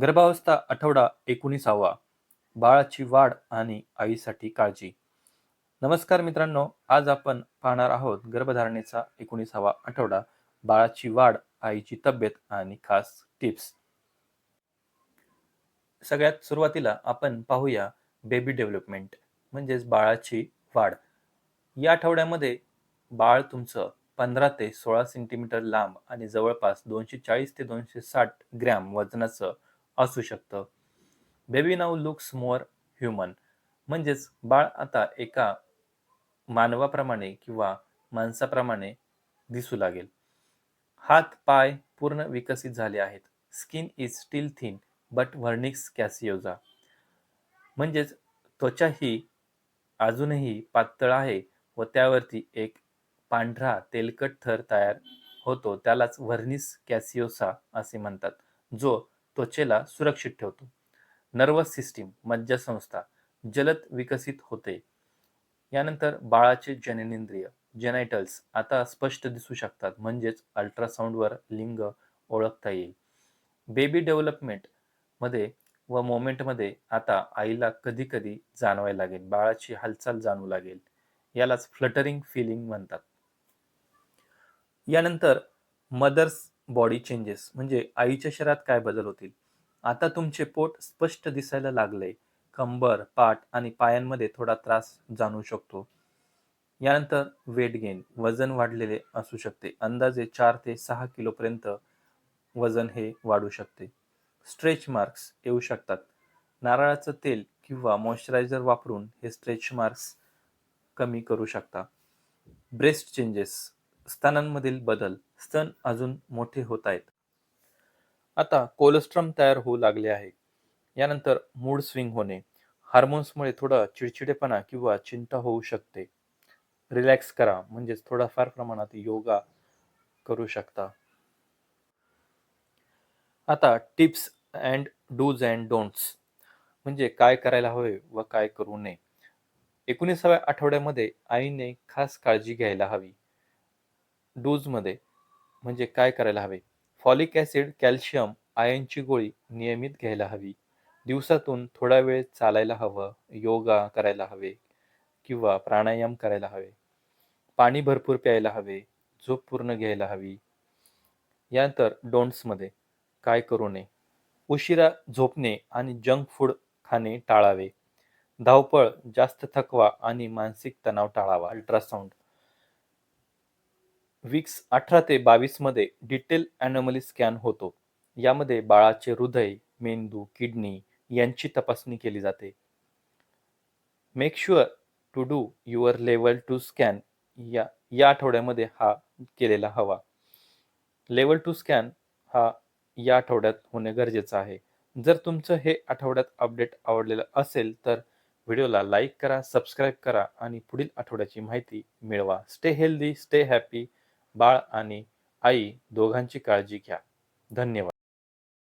गर्भावस्था आठवडा एकोणीसावा. बाळाची वाढ आणि आईसाठी काळजी. नमस्कार मित्रांनो आज आपण पाहणार आहोत गर्भधारणेचा एकोणीसावा आठवडा बाळाची वाढ आईची तब्येत आणि खास टिप्स. सगळ्यात सुरुवातीला आपण पाहूया बेबी डेव्हलपमेंट म्हणजेच बाळाची वाढ. या आठवड्यामध्ये बाळ तुमचं पंधरा ते सोळा सेंटीमीटर लांब आणि जवळपास दोनशे चाळीस ते दोनशे साठ ग्रॅम वजनाचं असू शकतं. Baby now looks more human म्हणजेच बाळ आता एका मानवाप्रमाणे किंवा माणसाप्रमाणे दिसू लागेल. हात पाय पूर्ण विकसित झाले आहेत. Skin is still thin but vernix caseosa म्हणजेच त्वचा ही अजूनही पातळ आहे व त्यावरती एक पांढरा तेलकट थर तयार होतो. त्यालाच व्हर्निस कॅसिओसा असे म्हणतात जो त्वचेला सुरक्षित ठेवतो. नर्वस सिस्टीम मज्जासंस्था जलद विकसित होते. यानंतर बाळाचे जननेंद्रिय जेनायटल्स आता स्पष्ट दिसू शकतात म्हणजेच अल्ट्रासाऊंडवर लिंग ओळखता येईल. बेबी डेव्हलपमेंटमध्ये व मोमेंटमध्ये आता आईला कधी कधी जाणवायला लागेल बाळाची हालचाल जाणवू लागेल. यालाच फ्लटरिंग फिलिंग म्हणतात. यानंतर मदर्स बॉडी चेंजेस म्हणजे आईच्या शरीरात काय बदल होतील? आता तुमचे पोट स्पष्ट दिसायला लागले. कंबर पाठ आणि पायांमध्ये थोडा त्रास जाणवू शकतो. यानंतर वेट गेन वजन वाढलेले असू शकते. अंदाजे चार ते सहा किलोपर्यंत वजन हे वाढू शकते. स्ट्रेच मार्क्स येऊ शकतात. नारळाचं तेल किंवा मॉइश्चरायझर वापरून हे स्ट्रेच मार्क्स कमी करू शकता. ब्रेस्ट चेंजेस स्तनांमधील बदल स्तन अजून मोठे होत आहेत. आता कोलेस्ट्रॉम तयार होऊ लागले आहे. यानंतर मूड स्विंग होणे हार्मोन्समुळे थोडा चिडचिडेपणा किंवा चिंता होऊ शकते. रिलॅक्स करा म्हणजेच थोडाफार प्रमाणात योगा करू शकता. आता tips and dos and don'ts म्हणजे काय करायला हवे व काय करू नये. एकोणीसाव्या आठवड्यामध्ये आईने खास काळजी घ्यायला हवी. डूजमध्ये म्हणजे काय करायला हवे? फॉलिक ॲसिड कॅल्शियम आयनची गोळी नियमित घ्यायला हवी. दिवसातून थोडा वेळ चालायला हवं योगा करायला हवे किंवा प्राणायाम करायला हवे. पाणी भरपूर प्यायला हवे झोप पूर्ण घ्यायला हवी. यानंतर डोंट्समध्ये काय करू नये? उशिरा झोपणे आणि जंक फूड खाणे टाळावे. धावपळ जास्त थकवा आणि मानसिक तणाव टाळावा. अल्ट्रासाऊंड. विक्स अठरा ते बावीसमध्ये डिटेल ॲनोमली स्कॅन होतो. यामध्ये बाळाचे हृदय मेंदू किडनी यांची तपासणी केली जाते. Make sure to do your level two scan या या आठवड्यामध्ये हा केलेला हवा. लेवल टू स्कॅन हा या आठवड्यात होणे गरजेचं आहे. जर तुमचं हे आठवड्यात अपडेट आवडलेलं असेल तर व्हिडिओला लाईक करा सबस्क्राईब करा आणि पुढील आठवड्याची माहिती मिळवा. स्टे हेल्दी स्टे हॅपी बाळ आणि आई दोघांची काळजी घ्या. धन्यवाद.